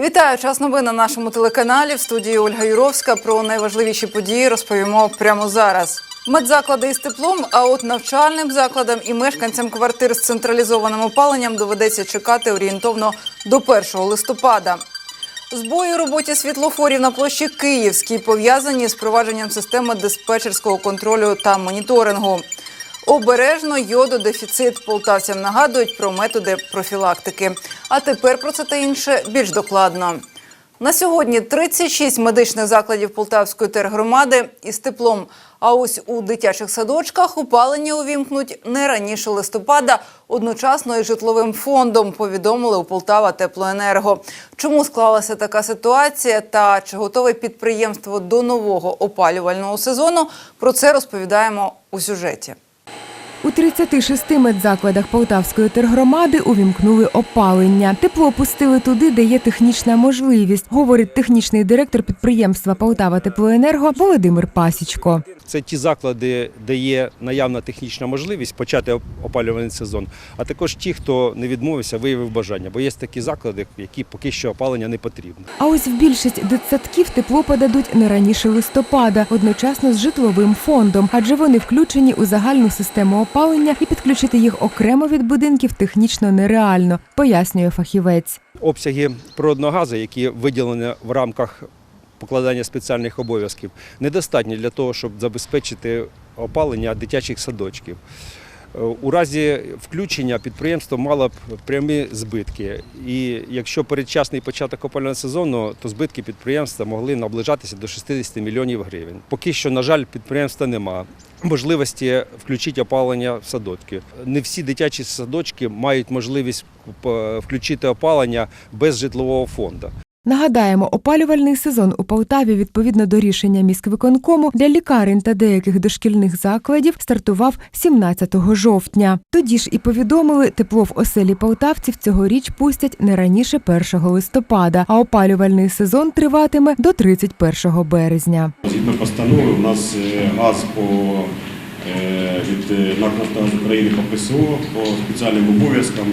Вітаю час новин на нашому телеканалі. В студії Ольга Юровська про найважливіші події розповімо прямо зараз. Медзаклади із теплом, а от навчальним закладам і мешканцям квартир з централізованим опаленням доведеться чекати орієнтовно до 1 листопада. Збої у роботі світлофорів на площі Київській пов'язані з впровадженням системи диспетчерського контролю та моніторингу. Обережно йододефіцит полтавцям нагадують про методи профілактики. А тепер про це та інше більш докладно. На сьогодні 36 медичних закладів Полтавської тергромади із теплом. А ось у дитячих садочках опалення увімкнуть не раніше листопада одночасно із житловим фондом. Повідомили у Полтава Теплоенерго. Чому склалася така ситуація та чи готове підприємство до нового опалювального сезону? Про це розповідаємо у сюжеті. У 36 медзакладах Полтавської тергромади увімкнули опалення. Тепло пустили туди, де є технічна можливість, говорить технічний директор підприємства Полтава Теплоенерго Володимир Пасічко. Це ті заклади, де є наявна технічна можливість почати опалювальний сезон, а також ті, хто не відмовився, виявив бажання. Бо є такі заклади, які поки що опалення не потрібно. А ось в більшість дитсадків тепло подадуть не раніше листопада, одночасно з житловим фондом, адже вони включені у загальну систему опалення і підключити їх окремо від будинків технічно нереально, пояснює фахівець. Обсяги природного газу, які виділені в рамках покладання спеціальних обов'язків, недостатні для того, щоб забезпечити опалення дитячих садочків. Е, У разі включення підприємство мало б прямі збитки. І якщо передчасний початок опалювального сезону, то збитки підприємства могли наближатися до 60 мільйонів гривень. Поки що, на жаль, підприємства нема. Можливості включити опалення в садочки. Не всі дитячі садочки мають можливість е, включити опалення без житлового фонду. Нагадаємо, опалювальний сезон у Полтаві відповідно до рішення міськвиконкому для лікарень та деяких дошкільних закладів стартував 17 жовтня. Тоді ж і повідомили, тепло в оселі полтавців цьогоріч пустять не раніше 1 листопада, а опалювальний сезон триватиме до 31 березня. Згідно постанови, у нас е, газ по е, від е, НАК «Нафтогаз України по ПСО по спеціальним обов'язкам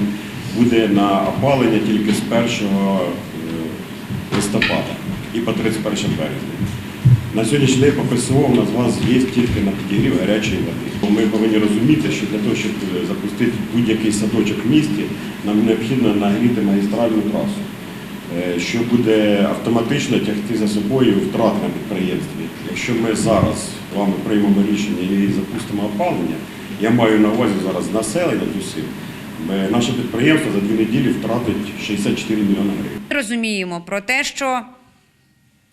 буде на опалення тільки з 1 е, листопада і по 31 березня. На сьогоднішній день по ПСО у нас газ є тільки на підігрів гарячої води. Ми повинні розуміти, що для того, щоб е, запустити будь-який садочок в місті, нам необхідно нагріти магістральну трасу е, що буде автоматично тягти за собою втрати на підприємстві. Якщо ми зараз з вами приймемо рішення і запустимо опалення, я маю на увазі зараз населення тусів, наше підприємство за дві неділі втратить 64 мільйони гривень. Розуміємо про те, що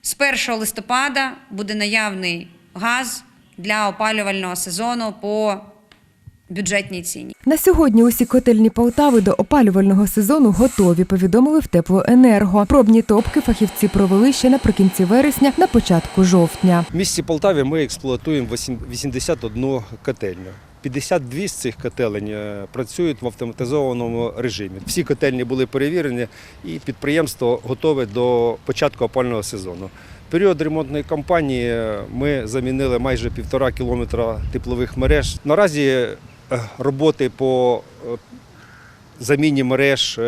з 1 листопада буде наявний газ для опалювального сезону по бюджетній ціні. На сьогодні усі котельні Полтави до опалювального сезону готові, повідомили в Теплоенерго. Пробні топки фахівці провели ще наприкінці вересня, на початку жовтня. В місті Полтаві ми експлуатуємо 8 81 котельню. 52 з цих котелень е, працюють в автоматизованому режимі. Всі котельні були перевірені і підприємство готове до початку опального сезону. В період ремонтної кампанії е, ми замінили майже півтора кілометра теплових мереж. Наразі е, роботи по заміні мереж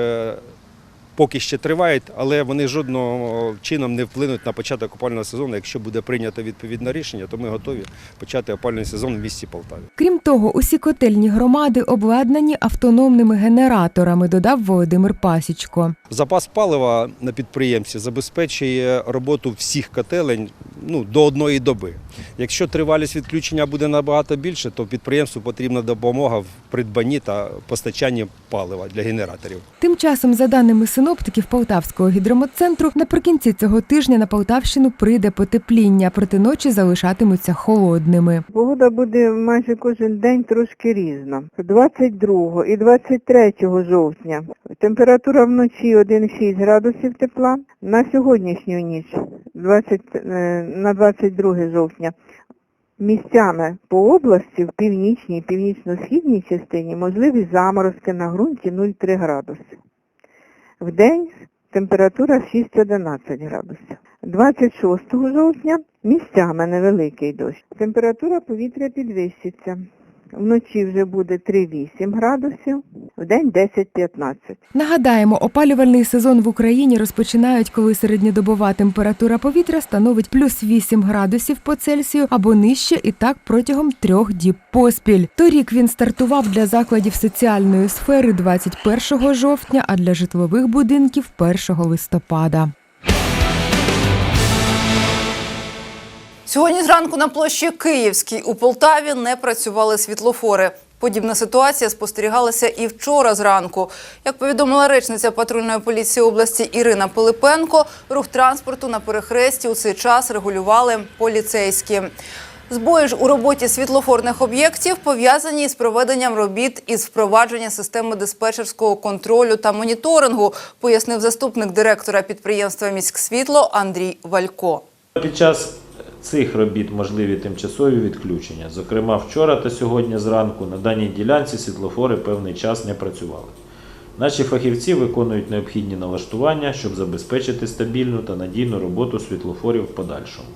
поки ще тривають, але вони жодного чином не вплинуть на початок опального сезону. Якщо буде прийнято відповідне рішення, то ми готові почати опальний сезон в місті Полтаві. Крім того, усі котельні громади обладнані автономними генераторами, додав Володимир Пасічко. Запас палива на підприємстві забезпечує роботу всіх котелень ну, до одної доби. Якщо тривалість відключення буде набагато більше, то підприємству потрібна допомога в придбанні та постачанні палива для генераторів. Тим часом, за даними синоптиків Полтавського гідрометцентру, наприкінці цього тижня на Полтавщину прийде потепління, проте ночі залишатимуться холодними. Погода буде майже кожен день трошки різна. 22 і 23 жовтня температура вночі 1,6 градусів тепла. На сьогоднішню ніч, 20, е, на 22 жовтня, місцями по області в північній і північно-східній частині можливі заморозки на ґрунті 0,3 градуси. В день температура 6-11 градусів. 26 жовтня місцями невеликий дощ. Температура повітря підвищиться. Вночі вже буде 3-8 градусів, вдень 10-15. Нагадаємо, опалювальний сезон в Україні розпочинають, коли середньодобова температура повітря становить плюс 8 градусів по Цельсію або нижче, і так протягом трьох діб поспіль. Торік він стартував для закладів соціальної сфери 21 жовтня, а для житлових будинків 1 листопада. Сьогодні зранку на площі Київській у Полтаві не працювали світлофори. Подібна ситуація спостерігалася і вчора зранку. Як повідомила речниця патрульної поліції області Ірина Пилипенко, рух транспорту на перехресті у цей час регулювали поліцейські. Збої ж у роботі світлофорних об'єктів пов'язані з проведенням робіт із впровадження системи диспетчерського контролю та моніторингу, пояснив заступник директора підприємства «Міськсвітло» Андрій Валько. Під час цих робіт можливі тимчасові відключення. Зокрема, вчора та сьогодні зранку на даній ділянці світлофори певний час не працювали. Наші фахівці виконують необхідні налаштування, щоб забезпечити стабільну та надійну роботу світлофорів в подальшому.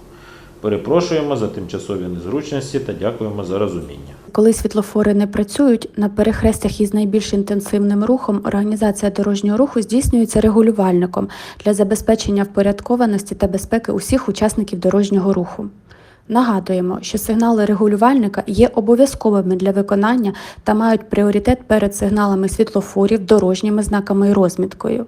Перепрошуємо за тимчасові незручності та дякуємо за розуміння. Коли світлофори не працюють, на перехрестях із найбільш інтенсивним рухом організація дорожнього руху здійснюється регулювальником для забезпечення впорядкованості та безпеки усіх учасників дорожнього руху. Нагадуємо, що сигнали регулювальника є обов'язковими для виконання та мають пріоритет перед сигналами світлофорів, дорожніми знаками і розміткою.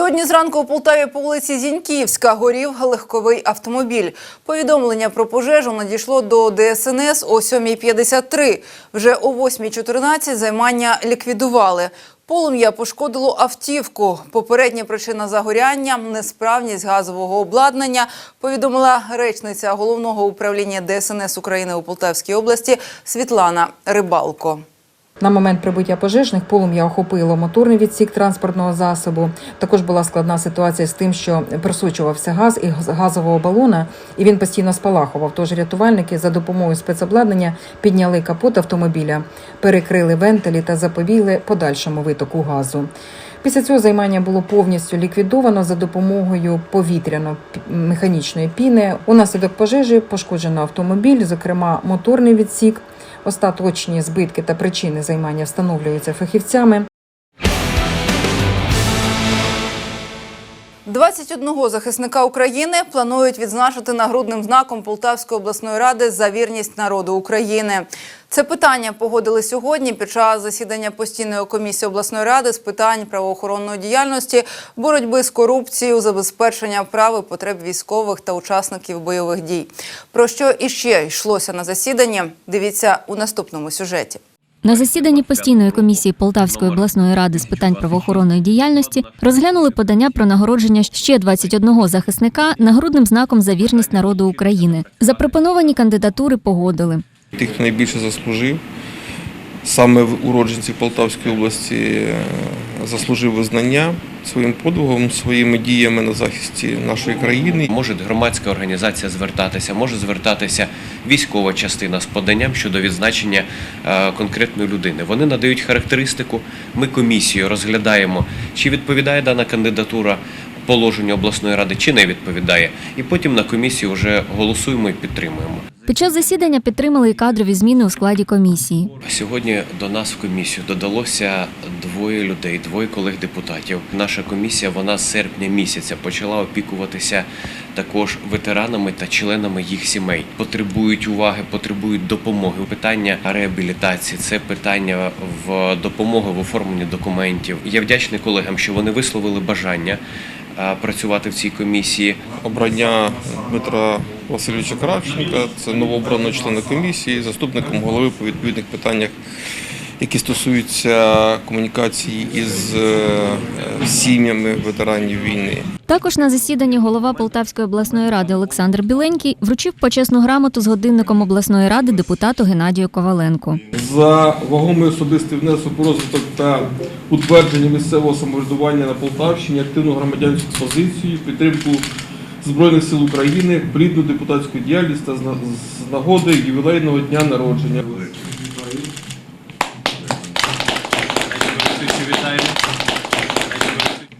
Сьогодні зранку у Полтаві по вулиці Зіньківська горів легковий автомобіль. Повідомлення про пожежу надійшло до ДСНС о 7.53. Вже о 8.14 займання ліквідували. Полум'я пошкодило автівку. Попередня причина загоряння – несправність газового обладнання, повідомила речниця головного управління ДСНС України у Полтавській області Світлана Рибалко. На момент прибуття пожежних полум'я охопило моторний відсік транспортного засобу. Також була складна ситуація з тим, що просочувався газ із газового балона, і він постійно спалахував. Тож рятувальники за допомогою спецобладнання підняли капот автомобіля, перекрили вентилі та запобігли подальшому витоку газу. Після цього займання було повністю ліквідовано за допомогою повітряно-механічної піни. Унаслідок пожежі пошкоджено автомобіль, зокрема моторний відсік. Остаточні збитки та причини займання встановлюються фахівцями. 21 захисника України планують відзначити нагрудним знаком Полтавської обласної ради за вірність народу України. Це питання погодили сьогодні під час засідання постійної комісії обласної ради з питань правоохоронної діяльності, боротьби з корупцією, забезпечення прав і потреб військових та учасників бойових дій. Про що іще йшлося на засіданні? Дивіться у наступному сюжеті. На засіданні постійної комісії Полтавської обласної ради з питань правоохоронної діяльності розглянули подання про нагородження ще 21 захисника нагрудним знаком за вірність народу України. Запропоновані кандидатури погодили. Тих, хто найбільше заслужив, саме уродженці Полтавської області е, заслужив визнання своїм подвигом, своїми діями на захисті нашої країни. Може громадська організація звертатися, може звертатися військова частина з поданням щодо відзначення е, конкретної людини. Вони надають характеристику. Ми комісією розглядаємо, чи відповідає дана кандидатура положенню обласної ради, чи не відповідає. І потім на комісії вже голосуємо і підтримуємо. Під час засідання підтримали і кадрові зміни у складі комісії. Сьогодні до нас в комісію додалося двоє людей, двоє колег-депутатів. Наша комісія вона з серпня місяця почала опікуватися також ветеранами та членами їх сімей. Потребують уваги, потребують допомоги. Питання реабілітації це питання в допомоги в оформленні документів. Я вдячний колегам, що вони висловили бажання працювати в цій комісії. Обрання Дмитра Васильовича Кравченка, це новообраного члена комісії, заступником голови по відповідних питаннях, які стосуються комунікації із е, сім'ями ветеранів війни. Також на засіданні голова Полтавської обласної ради Олександр Біленький вручив почесну грамоту з годинником обласної ради депутату Геннадію Коваленку. за вагомий особистий внесок у розвиток та утвердження місцевого самоврядування на Полтавщині, активну громадянську позицію, підтримку Збройних сил України, плідну депутатську діяльність та з нагоди ювілейного дня народження.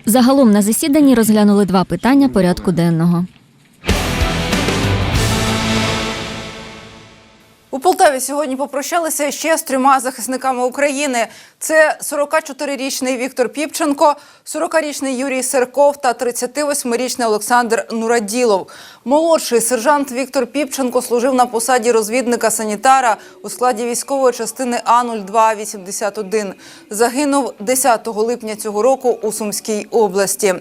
Загалом на засіданні розглянули два питання порядку денного. У Полтаві сьогодні попрощалися ще з трьома захисниками України. Це 44-річний Віктор Піпченко, 40-річний Юрій Серков та 38-річний Олександр Нураділов. Молодший сержант Віктор Піпченко служив на посаді розвідника-санітара у складі військової частини А-0281. Загинув 10 липня цього року у Сумській області.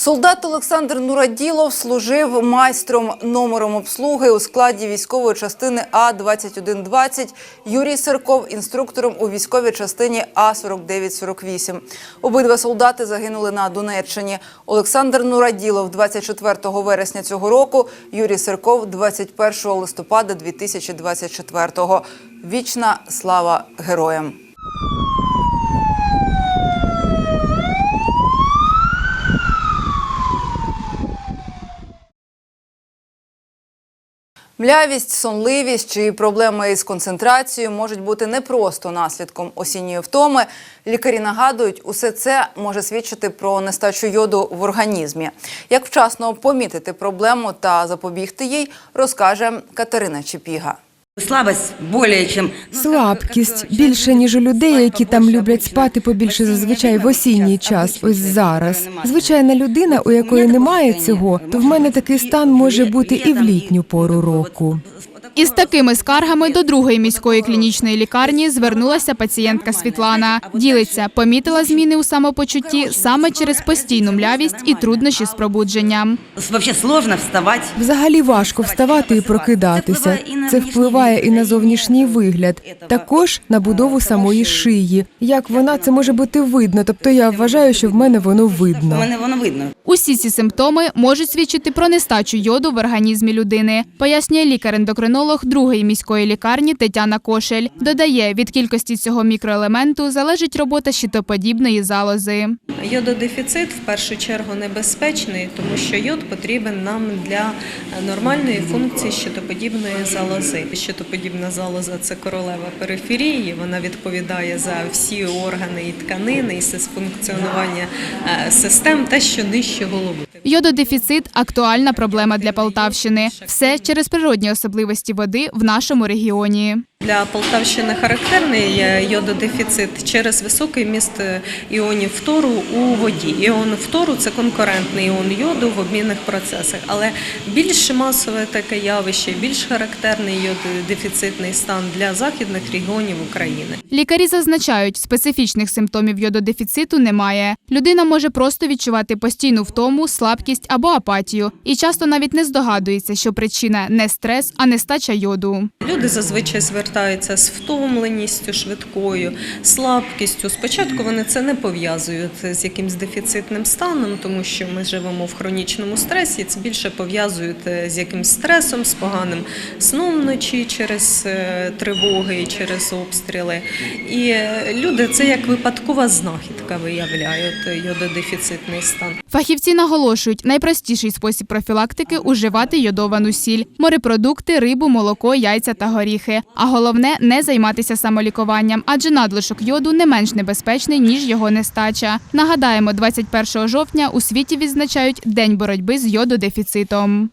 Солдат Олександр Нураділов служив майстром номером обслуги у складі військової частини А-2120, Юрій Сирков – інструктором у військовій частині А-4948. Обидва солдати загинули на Донеччині. Олександр Нураділов 24 вересня цього року, Юрій Сирков 21 листопада 2024. Вічна слава героям! Млявість, сонливість чи проблеми із концентрацією можуть бути не просто наслідком осінньої втоми. Лікарі нагадують, усе це може свідчити про нестачу йоду в організмі. Як вчасно помітити проблему та запобігти їй, розкаже Катерина Чепіга. Слабость более чем... Слабкість більше ніж у людей, які там люблять спати побільше зазвичай в осінній час. Ось зараз. Звичайна людина, у якої немає цього, то в мене такий стан може бути і в літню пору року. Із такими скаргами до другої міської клінічної лікарні звернулася пацієнтка Світлана. Ділиться, помітила зміни у самопочутті саме через постійну млявість і труднощі з пробудженням. Вообще сложно вставать. Взагалі важко вставати і прокидатися. Це впливає і на зовнішній вигляд, також на будову самої шиї. Як вона це може бути видно? Тобто я вважаю, що в мене воно видно. мене воно видно. Усі ці симптоми можуть свідчити про нестачу йоду в організмі людини, пояснює лікар-ендокринолог другої міської лікарні Тетяна Кошель. Додає, від кількості цього мікроелементу залежить робота щитоподібної залози. Йододефіцит в першу чергу небезпечний, тому що йод потрібен нам для нормальної функції щитоподібної залози. Щитоподібна залоза це королева периферії. Вона відповідає за всі органи і тканини, і функціонування е, систем, те, що нижче голови. Йододефіцит актуальна проблема для Полтавщини. Все через природні особливості води в нашому регіоні. Для Полтавщини характерний йододефіцит через високий міст іонів фтору у воді. Іон фтору це конкурентний іон йоду в обмінних процесах, але більш масове таке явище, більш характерний йододефіцитний стан для західних регіонів України. Лікарі зазначають, специфічних симптомів йододефіциту немає. Людина може просто відчувати постійну втому, слабкість або апатію, і часто навіть не здогадується, що причина не стрес, а нестача йоду. Люди зазвичай звертаються з втомленістю швидкою, слабкістю. Спочатку вони це не пов'язують з якимсь дефіцитним станом, тому що ми живемо в хронічному стресі. Це більше пов'язують з якимсь стресом, з поганим сном вночі через е, тривоги і через обстріли. І е, люди це як випадкова знахідка виявляють е, йододефіцитний стан. Фахівці наголошують, найпростіший спосіб профілактики уживати йодовану сіль, морепродукти, рибу, молоко, яйця та горіхи. А головне не займатися самолікуванням, адже надлишок йоду не менш небезпечний ніж його нестача. Нагадаємо, 21 жовтня у світі відзначають День боротьби з йододефіцитом.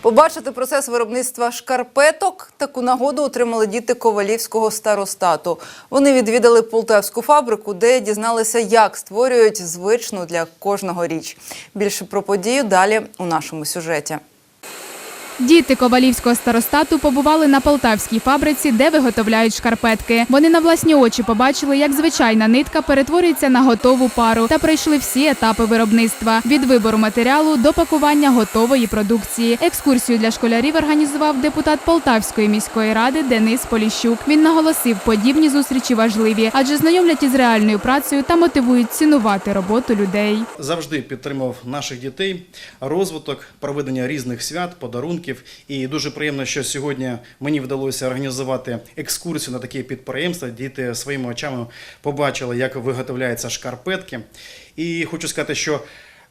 Побачити процес виробництва шкарпеток таку нагоду отримали діти Ковалівського старостату. Вони відвідали полтавську фабрику, де дізналися, як створюють звичну для кожного річ. Більше про подію далі у нашому сюжеті. Діти Ковалівського старостату побували на полтавській фабриці, де виготовляють шкарпетки. Вони на власні очі побачили, як звичайна нитка перетворюється на готову пару та пройшли всі етапи виробництва від вибору матеріалу до пакування готової продукції. Екскурсію для школярів організував депутат Полтавської міської ради Денис Поліщук. Він наголосив, подібні зустрічі важливі, адже знайомлять із реальною працею та мотивують цінувати роботу людей. завжди підтримував наших дітей, розвиток, проведення різних свят, подарунків. І дуже приємно, що сьогодні мені вдалося організувати екскурсію на таке підприємство. Діти своїми очами побачили, як виготовляються шкарпетки. І хочу сказати, що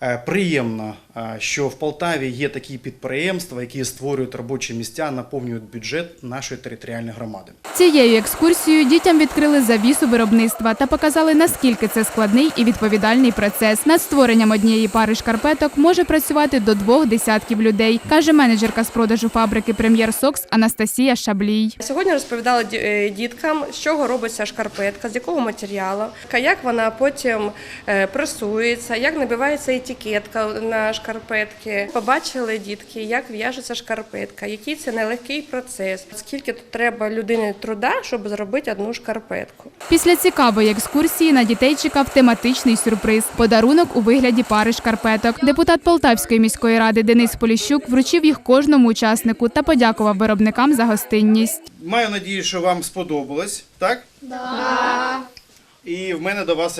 Е, Приємно, що в Полтаві є такі підприємства, які створюють робочі місця, наповнюють бюджет нашої територіальної громади. Цією екскурсією дітям відкрили завісу виробництва та показали, наскільки це складний і відповідальний процес. Над створенням однієї пари шкарпеток може працювати до двох десятків людей, каже менеджерка з продажу фабрики Прем'єр Сокс Анастасія Шаблій. Сьогодні розповідала е, діткам, з чого робиться шкарпетка, з якого матеріалу, як вона потім е, пресується, як набивається етикетка на шкарпетки. Побачили дітки, як в'яжеться шкарпетка, який це нелегкий процес, скільки тут треба людини труда, щоб зробити одну шкарпетку. Після цікавої екскурсії на дітей чекав тематичний сюрприз подарунок у вигляді пари шкарпеток. Депутат Полтавської міської ради Денис Поліщук вручив їх кожному учаснику та подякував виробникам за гостинність. Маю надію, що вам сподобалось, так? Так. І в мене до вас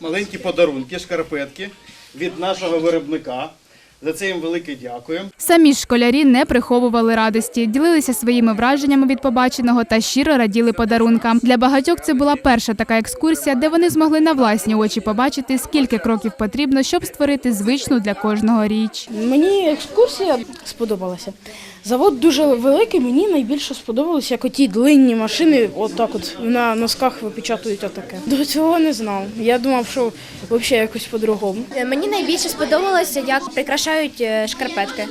маленькі подарунки, шкарпетки від нашого виробника. За це їм велике дякую. Самі ж школярі не приховували радості, ділилися своїми враженнями від побаченого та щиро раділи подарункам. Для багатьох це була перша така екскурсія, де вони змогли на власні очі побачити, скільки кроків потрібно, щоб створити звичну для кожного річ. Мені екскурсія сподобалася. Завод дуже великий, мені найбільше сподобалося, як оті длинні машини, отак от на носках випечатують отаке. До цього не знав. Я думав, що взагалі якось по-другому. Мені найбільше сподобалося, як прикрашають е, шкарпетки.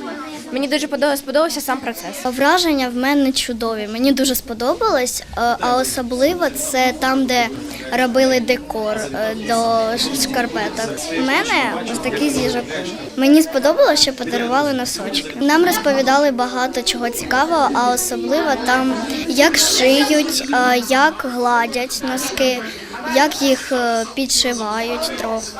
Мені дуже подобався, сподобався сам процес. Враження в мене чудові. Мені дуже сподобалось, е, а особливо це там, де робили декор е, до шкарпеток. У мене ось такий з їжаком. Мені сподобалося, що подарували носочки. Нам розповідали багато чого цікавого, а особливо там як шиють, як гладять носки, як їх підшивають трохи,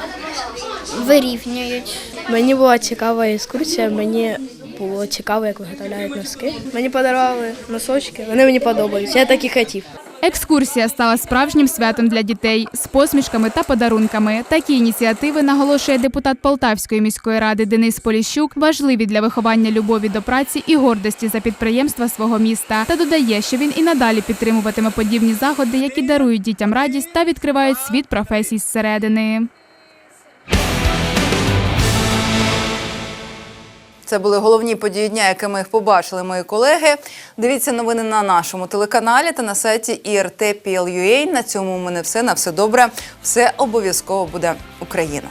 вирівнюють. Мені була цікава екскурсія, мені було цікаво, як виготовляють носки. Мені подарували носочки, вони мені подобаються. Я так і хотів. Екскурсія стала справжнім святом для дітей з посмішками та подарунками. Такі ініціативи наголошує депутат Полтавської міської ради Денис Поліщук, важливі для виховання любові до праці і гордості за підприємства свого міста. Та додає, що він і надалі підтримуватиме подібні заходи, які дарують дітям радість та відкривають світ професій зсередини. Це були головні події дня, якими їх побачили мої колеги. Дивіться новини на нашому телеканалі та на сайті IRT.PL.UA. На цьому у мене все. На все добре. Все обов'язково буде Україна.